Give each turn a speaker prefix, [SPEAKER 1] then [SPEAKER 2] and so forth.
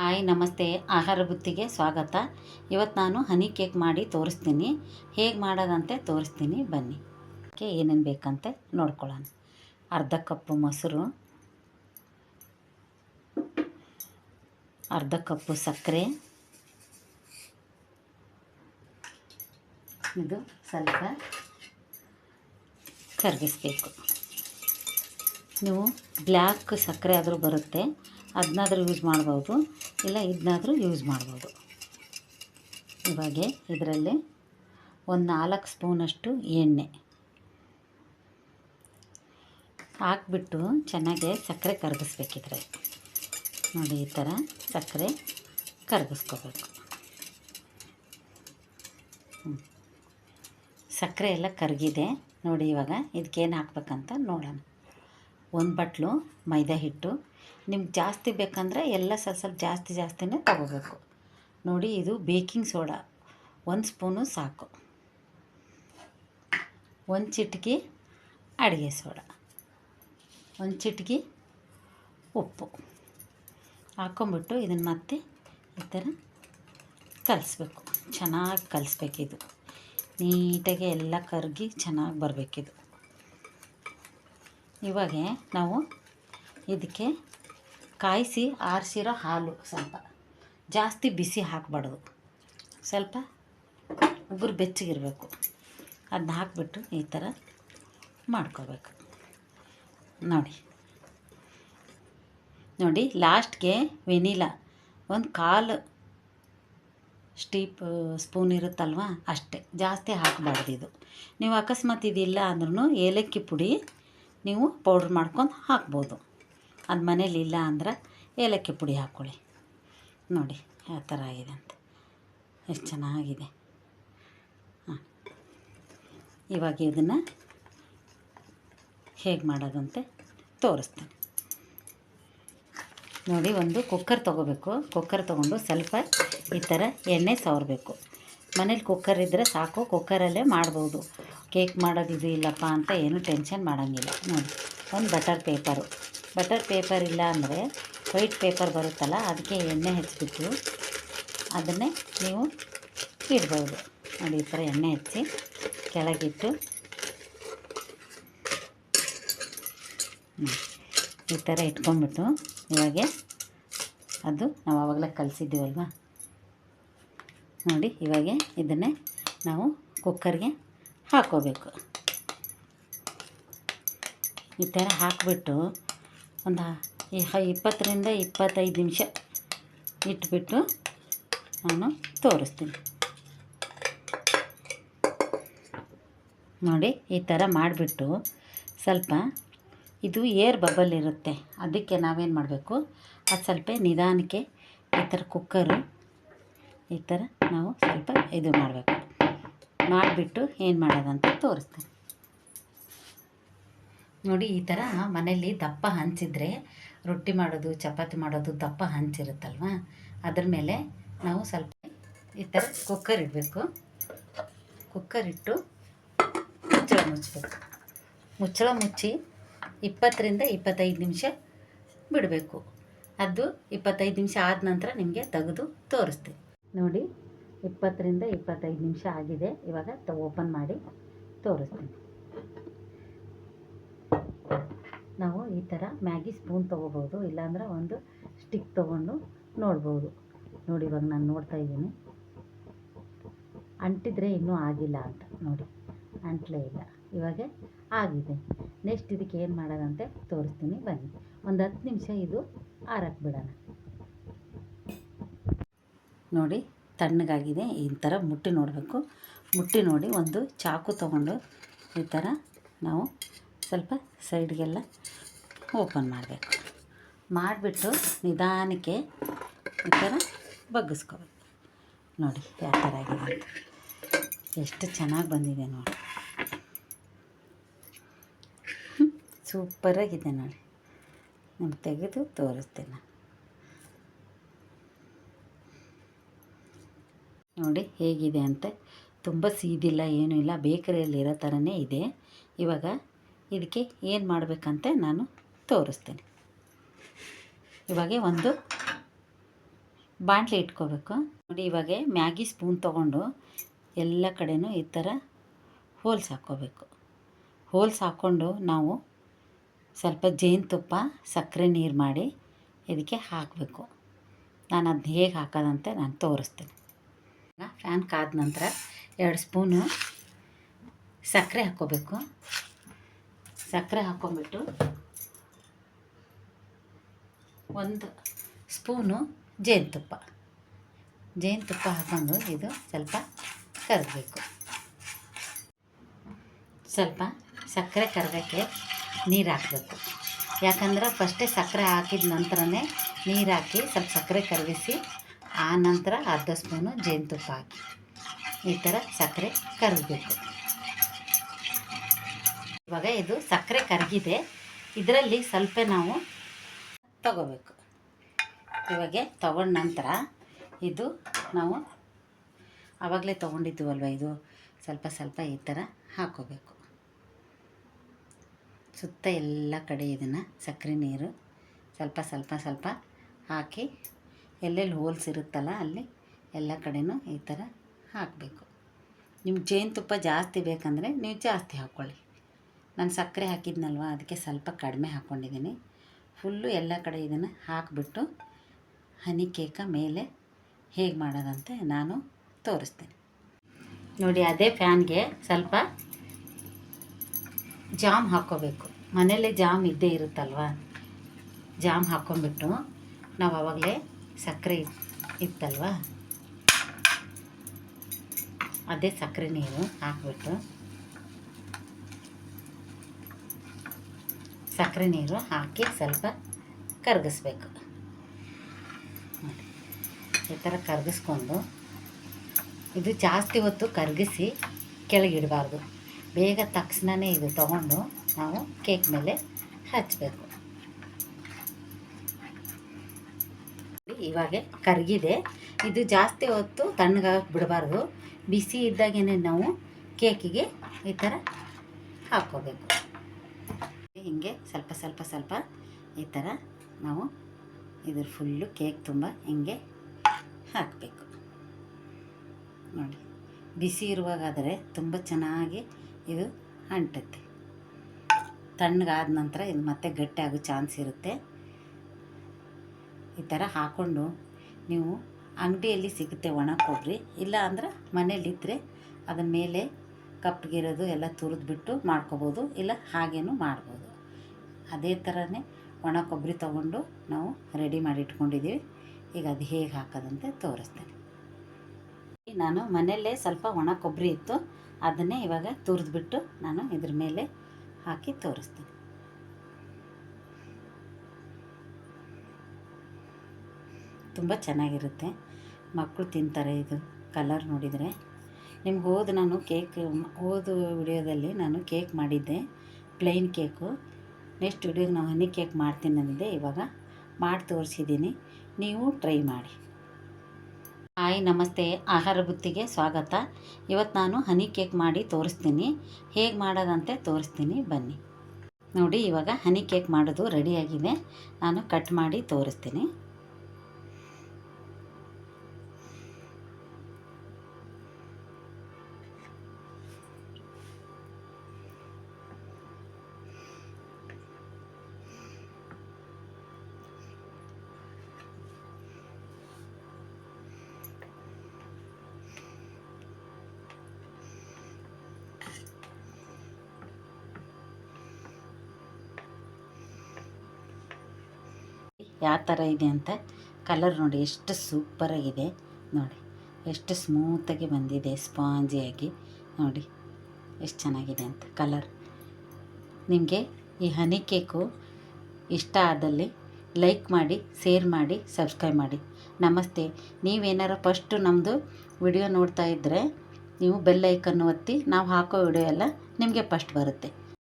[SPEAKER 1] Hi, ನಮಸ್ತೆ. ಆಹಾರ ಬುತ್ತಿಗೆ ಸ್ವಾಗತ. ಇವತ್ತು ನಾನು ಹನಿ ಕೇಕ್ ಮಾಡಿ ತೋರಿಸ್ತೀನಿ. ಹೇಗೆ ಮಾಡೋದಂತೆ ತೋರಿಸ್ತೀನಿ. ಬನ್ನಿ. ಅದಕ್ಕೆ ಏನೇನು ಬೇಕಂತೆ ನೋಡ್ಕೊಳ್ಳೋಣ. ಅರ್ಧ ಕಪ್ಪು ಮೊಸರು, ಅರ್ಧ ಕಪ್ಪು ಸಕ್ಕರೆ, ಇದು ಸ್ವಲ್ಪ ಕರಗಿಸ್ಬೇಕು. ನೀವು ಬ್ಲ್ಯಾಕ್ ಸಕ್ಕರೆ ಆದರೂ ಬರುತ್ತೆ. ಅದನ್ನಾದ್ರೂ ಯೂಸ್ ಮಾಡ್ಬೋದು, ಇಲ್ಲ ಇದನ್ನಾದರೂ ಯೂಸ್ ಮಾಡ್ಬೋದು. ಇವಾಗ ಇದರಲ್ಲಿ ಒಂದು ನಾಲ್ಕು ಸ್ಪೂನಷ್ಟು ಎಣ್ಣೆ ಹಾಕ್ಬಿಟ್ಟು ಚೆನ್ನಾಗಿ ಸಕ್ಕರೆ ಕರಗಿಸ್ಬೇಕಿದ್ರೆ ನೋಡಿ, ಈ ಥರ ಸಕ್ಕರೆ ಕರಗಿಸ್ಕೋಬೇಕು. ಸಕ್ಕರೆ ಎಲ್ಲ ಕರಗಿದೆ. ನೋಡಿ, ಇವಾಗ ಇದಕ್ಕೇನು ಹಾಕ್ಬೇಕಂತ ನೋಡೋಣ. ಒಂದು ಬಟ್ಲು ಮೈದಾ ಹಿಟ್ಟು ನಿಮ್ಗೆ ಜಾಸ್ತಿ ಬೇಕಂದರೆ ಎಲ್ಲ ಸ್ವಲ್ಪ ಸ್ವಲ್ಪ ಜಾಸ್ತಿ ಜಾಸ್ತಿನೇ ತಗೋಬೇಕು. ನೋಡಿ, ಇದು ಬೇಕಿಂಗ್ ಸೋಡಾ. ಒಂದು ಸ್ಪೂನು ಸಾಕು. ಒಂದು ಚಿಟಕಿ ಅಡುಗೆ ಸೋಡಾ. ಒಂದು ಚಿಟಕಿ ಉಪ್ಪು. ಹಾಕ್ಕೊಂಬಿಟ್ಟು ಇದನ್ನು ಮತ್ತೆ ಈ ಥರ ಕಲಿಸ್ಬೇಕು. ಚೆನ್ನಾಗಿ ಕಲಿಸ್ಬೇಕಿದು. ನೀಟಾಗಿ ಎಲ್ಲ ಕರಗಿ ಚೆನ್ನಾಗಿ ಬರಬೇಕಿದು. ಇವಾಗೆ ನಾವು ಇದಕ್ಕೆ ಕಾಯಿಸಿ ಆರಿಸಿರೋ ಹಾಲು ಸ್ವಲ್ಪ. ಜಾಸ್ತಿ ಬಿಸಿ ಹಾಕಬಾರ್ದು. ಸ್ವಲ್ಪ ಉಗುರು ಬೆಚ್ಚಗಿರಬೇಕು. ಅದನ್ನ ಹಾಕ್ಬಿಟ್ಟು ಈ ಥರ ಮಾಡ್ಕೋಬೇಕು. ನೋಡಿ. ನೋಡಿ, ಲಾಸ್ಟ್ಗೆ ವೆನಿಲಾ. ಒಂದು ಕಾಲು ಸ್ಟೀಪ್, ಸ್ಪೂನ್ ಇರುತ್ತಲ್ವ? ಅಷ್ಟೇ. ಜಾಸ್ತಿ ಹಾಕಬಾರ್ದು ಇದು. ನೀವು ಅಕಸ್ಮಾತ್ ಇದಿಲ್ಲ ಅಂದ್ರೂ ಏಲಕ್ಕಿ ಪುಡಿ ನೀವು ಪೌಡ್ರ್ ಮಾಡ್ಕೊಂಡು ಹಾಕ್ಬೋದು. ಅದು ಮನೇಲಿ ಇಲ್ಲ ಅಂದ್ರೆ ಏಲಕ್ಕಿ ಪುಡಿ ಹಾಕ್ಕೊಳ್ಳಿ ನೋಡಿ, ಯಾವ ಥರ ಆಗಿದೆ ಅಂತ. ಎಷ್ಟು ಚೆನ್ನಾಗಿದೆ. ಹಾಂ. ಇವಾಗ ಇದನ್ನು ಹೇಗೆ ಮಾಡೋದಂತೆ ತೋರಿಸ್ತೀನಿ. ನೋಡಿ, ಒಂದು ಕುಕ್ಕರ್ ತೊಗೋಬೇಕು. ಕುಕ್ಕರ್ ತೊಗೊಂಡು ಸ್ವಲ್ಪ ಈ ಥರ ಎಣ್ಣೆ ಸವರಬೇಕು. ಮನೇಲಿ ಕುಕ್ಕರ್ ಇದ್ದರೆ ಸಾಕು, ಕುಕ್ಕರಲ್ಲೇ ಮಾಡ್ಬೋದು. ಕೇಕ್ ಮಾಡೋದು ಇದು ಇಲ್ಲಪ್ಪ ಅಂತ ಏನು ಟೆನ್ಷನ್ ಮಾಡೋಂಗಿಲ್ಲ. ನೋಡಿ, ಒಂದು ಬಟರ್ ಪೇಪರು. ಬಟರ್ ಪೇಪರ್ ಇಲ್ಲ ಅಂದರೆ ವೈಟ್ ಪೇಪರ್ ಬರುತ್ತಲ್ಲ, ಅದಕ್ಕೆ ಎಣ್ಣೆ ಹಚ್ಚಿಬಿಟ್ಟು ಅದನ್ನೇ ನೀವು ಇಡ್ಬೋದು ನೋಡಿ, ಈ ಥರ ಎಣ್ಣೆ ಹಚ್ಚಿ ಕೆಳಗಿಟ್ಟು. ಈ ಥರ ಇಟ್ಕೊಂಡ್ಬಿಟ್ಟು ಇವಾಗ ಅದು ನಾವು ಆವಾಗಲೇ ಕಲಿಸಿದ್ದೀವಲ್ವ ನೋಡಿ, ಇವಾಗೆ ಇದನ್ನೇ ನಾವು ಕುಕ್ಕರ್ಗೆ ಹಾಕೋಬೇಕು ಈ ಥರ ಹಾಕಿಬಿಟ್ಟು ಒಂದು ಇಪ್ಪತ್ತರಿಂದ ಇಪ್ಪತ್ತೈದು ನಿಮಿಷ ಇಟ್ಬಿಟ್ಟು ನಾನು ತೋರಿಸ್ತೀನಿ. ನೋಡಿ, ಈ ಥರ ಮಾಡಿಬಿಟ್ಟು ಸ್ವಲ್ಪ ಇದು ಏರ್ ಬಬಲ್ ಇರುತ್ತೆ, ಅದಕ್ಕೆ ನಾವೇನು ಮಾಡಬೇಕು? ಅದು ಸ್ವಲ್ಪ ನಿಧಾನಕ್ಕೆ ಈ ಥರ ಕುಕ್ಕರು, ಈ ಥರ ನಾವು ಸ್ವಲ್ಪ ಇದು ಮಾಡಬೇಕು. ಮಾಡಿಬಿಟ್ಟು ಏನು ಮಾಡೋದಂತ ತೋರಿಸ್ತೀನಿ. ನೋಡಿ, ಈ ಥರ ಮನೇಲಿ ದಪ್ಪ ಹಂಚಿದ್ರೆ, ರೊಟ್ಟಿ ಮಾಡೋದು, ಚಪಾತಿ ಮಾಡೋದು ದಪ್ಪ ಹಂಚಿರುತ್ತಲ್ವ? ಅದ್ರ ಮೇಲೆ ನಾವು ಸ್ವಲ್ಪ ಈ ಥರ ಕುಕ್ಕರ್ ಇಡಬೇಕು. ಕುಕ್ಕರ್ ಇಟ್ಟು ಮುಚ್ಚಳ ಮುಚ್ಚಬೇಕು. ಮುಚ್ಚಳ ಮುಚ್ಚಿ ಇಪ್ಪತ್ತರಿಂದ ಇಪ್ಪತ್ತೈದು ನಿಮಿಷ ಬಿಡಬೇಕು. ಅದು ಇಪ್ಪತ್ತೈದು ನಿಮಿಷ ಆದ ನಂತರ ನಿಮಗೆ ತೆಗೆದು ತೋರಿಸ್ತೀವಿ ನೋಡಿ, ಇಪ್ಪತ್ತರಿಂದ ಇಪ್ಪತ್ತೈದು ನಿಮಿಷ ಆಗಿದೆ. ಇವಾಗ ಓಪನ್ ಮಾಡಿ ತೋರಿಸ್ತೀನಿ ನಾವು ಈ ಥರ ಮ್ಯಾಗಿ ಸ್ಪೂನ್ ತೊಗೋಬೋದು, ಇಲ್ಲಾಂದ್ರೆ ಒಂದು ಸ್ಟಿಕ್ ತೊಗೊಂಡು ನೋಡ್ಬೋದು. ನೋಡಿ ಇವಾಗ ನಾನು ನೋಡ್ತಾ ಇದ್ದೀನಿ. ಅಂಟಿದ್ರೆ ಇನ್ನೂ ಆಗಿಲ್ಲ ಅಂತ ನೋಡಿ, ಅಂಟಲೇ ಇಲ್ಲ. ಇವಾಗ ಆಗಿದೆ. ನೆಕ್ಸ್ಟ್ ಇದಕ್ಕೆ ಏನು ಮಾಡೋದಂತೆ ತೋರಿಸ್ತೀನಿ, ಬನ್ನಿ. ಒಂದು ಹತ್ತು ನಿಮಿಷ ಇದು ಆರಕ್ಕೆ ಬಿಡೋಣ. ನೋಡಿ, ತಣ್ಣಗಾಗಿದೆ. ಈ ಥರ ಮುಟ್ಟಿ ನೋಡಬೇಕು. ಮುಟ್ಟಿ ನೋಡಿ ಒಂದು ಚಾಕು ತೊಗೊಂಡು ಈ ಥರ ನಾವು ಸ್ವಲ್ಪ ಸೈಡ್ಗೆಲ್ಲ ಓಪನ್ ಮಾಡಬೇಕು. ಮಾಡಿಬಿಟ್ಟು ನಿಧಾನಕ್ಕೆ ಈ ಥರ ಬಗ್ಗಿಸ್ಕೋಬೇಕು. ನೋಡಿ ಯಾವ ಥರ ಆಗಿದೆ ಎಷ್ಟು ಚೆನ್ನಾಗಿ ಬಂದಿದೆ ನೋಡಿ. ಸೂಪರಾಗಿದೆ ನೋಡಿ. ನಿಮ್ಗೆ ತೆಗೆದು ತೋರಿಸ್ತೀನಿ. ನೋಡಿ ಹೇಗಿದೆ ಅಂತ. ತುಂಬ ಸೀದಿಲ್ಲ, ಏನೂ ಇಲ್ಲ. ಬೇಕರಿಯಲ್ಲಿರೋ ಥರನೇ ಇದೆ. ಇವಾಗ ಇದಕ್ಕೆ ಏನು ಮಾಡಬೇಕಂತ ನಾನು ತೋರಿಸ್ತೀನಿ. ಇವಾಗ ಒಂದು ಬಾಣಲೆ ಇಟ್ಕೋಬೇಕು. ನೋಡಿ, ಇವಾಗ ಮ್ಯಾಗಿ ಸ್ಪೂನ್ ತೊಗೊಂಡು ಎಲ್ಲ ಕಡೆನೂ ಈ ಥರ ಹೋಲ್ಸ್ ಹಾಕ್ಕೋಬೇಕು. ಹೋಲ್ಸ್ ಹಾಕ್ಕೊಂಡು ನಾವು ಸ್ವಲ್ಪ ಜೇನುತುಪ್ಪ, ಸಕ್ಕರೆ ನೀರು ಮಾಡಿ ಇದಕ್ಕೆ ಹಾಕಬೇಕು. ನಾನು ಅದನ್ನ ಹೇಗೆ ಹಾಕೋದಂತೆ ನಾನು ತೋರಿಸ್ತೀನಿ. ಫ್ಯಾನ್ ಕಾದ ನಂತರ ಎರಡು ಸ್ಪೂನು ಸಕ್ಕರೆ ಹಾಕ್ಕೋಬೇಕು. ಸಕ್ಕರೆ ಹಾಕ್ಕೊಂಬಿಟ್ಟು ಒಂದು ಸ್ಪೂನು ಜೇನುತುಪ್ಪ. ಜೇನುತುಪ್ಪ ಹಾಕೊಂಡು ಇದು ಸ್ವಲ್ಪ ಕರಗಬೇಕು ಸ್ವಲ್ಪ ಸಕ್ಕರೆ ಕರಗಕ್ಕೆ ನೀರು ಹಾಕಬೇಕು. ಯಾಕಂದ್ರೆ ಫಸ್ಟೇ ಸಕ್ಕರೆ ಹಾಕಿದ ನಂತರನೇ ನೀರು ಹಾಕಿ ಸ್ವಲ್ಪ ಸಕ್ಕರೆ ಕರಗಿಸಿ ಆ ನಂತರ ಅರ್ಧ ಸ್ಪೂನು ಜೇನುತುಪ್ಪ ಹಾಕಿ. ಈ ಥರ ಸಕ್ಕರೆ ಕರಗಬೇಕು ಇವಾಗ ಇದು ಸಕ್ಕರೆ ಕರಗಿದೆ ಇದರಲ್ಲಿ ಸ್ವಲ್ಪ ನಾವು ತಗೋಬೇಕು. ಇವಾಗ ತಗೊಂಡ ನಂತರ ಇದು ನಾವು ಆವಾಗಲೇ ತೊಗೊಂಡಿದ್ದೀವಲ್ವ ಇದು? ಸ್ವಲ್ಪ ಸ್ವಲ್ಪ ಈ ಥರ ಹಾಕೋಬೇಕು. ಸುತ್ತ ಎಲ್ಲ ಕಡೆ ಇದನ್ನು ಸಕ್ಕರೆ ನೀರು ಸ್ವಲ್ಪ ಸ್ವಲ್ಪ ಸ್ವಲ್ಪ ಹಾಕಿ ಎಲ್ಲೆಲ್ಲಿ ಹೋಲ್ಸ್ ಇರುತ್ತಲ್ಲ ಅಲ್ಲಿ ಎಲ್ಲ ಕಡೆನೂ ಈ ಥರ ಹಾಕಬೇಕು. ನಿಮ್ಗೆ ಜೇನುತುಪ್ಪ ಜಾಸ್ತಿ ಬೇಕಂದರೆ ನೀವು ಜಾಸ್ತಿ ಹಾಕ್ಕೊಳ್ಳಿ. ನಾನು ಸಕ್ಕರೆ ಹಾಕಿದ್ನಲ್ವ, ಅದಕ್ಕೆ ಸ್ವಲ್ಪ ಕಡಿಮೆ ಹಾಕ್ಕೊಂಡಿದ್ದೀನಿ. ಫುಲ್ಲು ಎಲ್ಲ ಕಡೆ ಇದನ್ನು ಹಾಕಿಬಿಟ್ಟು ಹನಿ ಕೇಕ ಮೇಲೆ ಹೇಗೆ ಮಾಡೋದಂತೆ ನಾನು ತೋರಿಸ್ತೀನಿ. ನೋಡಿ, ಅದೇ ಫ್ಯಾನ್ಗೆ ಸ್ವಲ್ಪ ಜಾಮ್ ಹಾಕ್ಕೋಬೇಕು. ಮನೇಲೇ ಜಾಮ್ ಇದ್ದೇ ಇರುತ್ತಲ್ವ? ಜಾಮ್ ಹಾಕ್ಕೊಂಬಿಟ್ಟು ನಾವು ಆವಾಗಲೇ ಸಕ್ಕರೆ ಇತ್ತಲ್ವ? ಅದೇ ಸಕ್ಕರೆ ನೀರು ಹಾಕ್ಬಿಟ್ಟು ಸಕ್ಕರೆ ನೀರು ಹಾಕಿ ಸ್ವಲ್ಪ ಕರಗಿಸ್ಬೇಕು. ಈ ಥರ ಕರಗಿಸ್ಕೊಂಡು ಇದು ಜಾಸ್ತಿ ಹೊತ್ತು ಕರಗಿಸಿ ಕೆಳಗಿಡಬಾರ್ದು. ಬೇಗ ತಕ್ಷಣವೇ ಇದು ತಗೊಂಡು ನಾವು ಕೇಕ್ ಮೇಲೆ ಹಚ್ಚಬೇಕು ಇವಾಗ ಕರಗಿದೆ. ಇದು ಜಾಸ್ತಿ ಹೊತ್ತು ತಣ್ಣಗಾಗಕ್ಕೆ ಬಿಡಬಾರ್ದು. ಬಿಸಿ ಇದ್ದಾಗೇ ನಾವು ಕೇಕಿಗೆ ಈ ಥರ ಹಾಕ್ಕೋಬೇಕು. ಹೀಗೆ ಸ್ವಲ್ಪ ಸ್ವಲ್ಪ ಸ್ವಲ್ಪ ಈ ಥರ ನಾವು ಇದ್ರ ಫುಲ್ಲು ಕೇಕ್ ತುಂಬ ಹಿಂಗೆ ಹಾಕಬೇಕು. ನೋಡಿ, ಬಿಸಿ ಇರುವಾಗಾದರೆ ತುಂಬ ಚೆನ್ನಾಗಿ ಇದು ಅಂಟುತ್ತೆ. ತಣ್ಣಗಾದ ನಂತರ ಇದು ಮತ್ತೆ ಗಟ್ಟಿ ಆಗೋ ಚಾನ್ಸ್ ಇರುತ್ತೆ. ಈ ಥರ ಹಾಕ್ಕೊಂಡು ನೀವು ಅಂಗಡಿಯಲ್ಲಿ ಸಿಗುತ್ತೆ ಒಣ ಕೊಬ್ಬರಿ, ಇಲ್ಲ ಅಂದ್ರೆ ಮನೇಲಿದ್ದರೆ ಅದರ ಮೇಲೆ ಕಪ್ಪಗಿರೋದು ಎಲ್ಲ ತುರಿದ್ಬಿಟ್ಟು ಮಾಡ್ಕೋಬೋದು, ಇಲ್ಲ ಹಾಗೇನೂ ಮಾಡ್ಬೋದು. ಅದೇ ಥರನೇ ಒಣ ಕೊಬ್ಬರಿ ತೊಗೊಂಡು ನಾವು ರೆಡಿ ಮಾಡಿ ಇಟ್ಕೊಂಡಿದ್ದೀವಿ ಈಗ ಅದು ಹೇಗೆ ಹಾಕೋದಂತೆ ತೋರಿಸ್ತೇನೆ. ನಾನು ಮನೆಯಲ್ಲೇ ಸ್ವಲ್ಪ ಒಣ ಕೊಬ್ಬರಿ ಇತ್ತು. ಅದನ್ನೇ ಇವಾಗ ತುರಿದ್ಬಿಟ್ಟು ನಾನು ಇದ್ರ ಮೇಲೆ ಹಾಕಿ ತೋರಿಸ್ತೇನೆ. ತುಂಬ ಚೆನ್ನಾಗಿರುತ್ತೆ. ಮಕ್ಕಳು ತಿಂತಾರೆ ಇದು. ಕಲರ್ ನೋಡಿದರೆ. ನಿಮ್ಗೆ ಹೋದ ನಾನು ಕೇಕ್, ಹೋದ ವಿಡಿಯೋದಲ್ಲಿ ನಾನು ಕೇಕ್ ಮಾಡಿದ್ದೆ. Plain cake. ನೆಕ್ಸ್ಟ್ ವಿಡಿಯೋಗೆ ನಾವು ಹನಿ ಕೇಕ್ ಮಾಡ್ತೀನಿ ಅಂದೆ ಇವಾಗ ಮಾಡಿ ತೋರಿಸಿದ್ದೀನಿ. ನೀವು ಟ್ರೈ ಮಾಡಿ. ಹಾಯ್, ನಮಸ್ತೆ. ಆಹಾರ ಬುತ್ತಿಗೆ ಸ್ವಾಗತ. ಇವತ್ತು ನಾನು ಹನಿ ಕೇಕ್ ಮಾಡಿ ತೋರಿಸ್ತೀನಿ. ಹೇಗೆ ಮಾಡೋದಂತೆ ತೋರಿಸ್ತೀನಿ, ಬನ್ನಿ. ನೋಡಿ, ಇವಾಗ ಹನಿ ಕೇಕ್ ಮಾಡೋದು ರೆಡಿಯಾಗಿದೆ ನಾನು ಕಟ್ ಮಾಡಿ ತೋರಿಸ್ತೀನಿ. ಯಾವ ಥರ ಇದೆ ಅಂತ ಕಲರ್ ನೋಡಿ, ಎಷ್ಟು ಸೂಪರಾಗಿದೆ ನೋಡಿ. ಎಷ್ಟು ಸ್ಮೂತಾಗಿ ಬಂದಿದೆ ಸ್ಪಾಂಜಿಯಾಗಿ ನೋಡಿ. ಎಷ್ಟು ಚೆನ್ನಾಗಿದೆ ಅಂತ ಕಲರ್. ನಿಮಗೆ ಈ ಹನಿ ಕೇಕು ಇಷ್ಟ ಆದಲ್ಲಿ ಲೈಕ್ ಮಾಡಿ, ಶೇರ್ ಮಾಡಿ, ಸಬ್ಸ್ಕ್ರೈಬ್ ಮಾಡಿ. ನಮಸ್ತೆ. ನೀವೇನಾರು ಫಸ್ಟು ನಮ್ಮದು ವಿಡಿಯೋ ನೋಡ್ತಾ ಇದ್ದರೆ ನೀವು ಬೆಲ್ ಐಕನ್ನು ಒತ್ತಿ, ನಾವು ಹಾಕೋ ವಿಡಿಯೋ ಎಲ್ಲ ನಿಮಗೆ ಫಸ್ಟ್ ಬರುತ್ತೆ.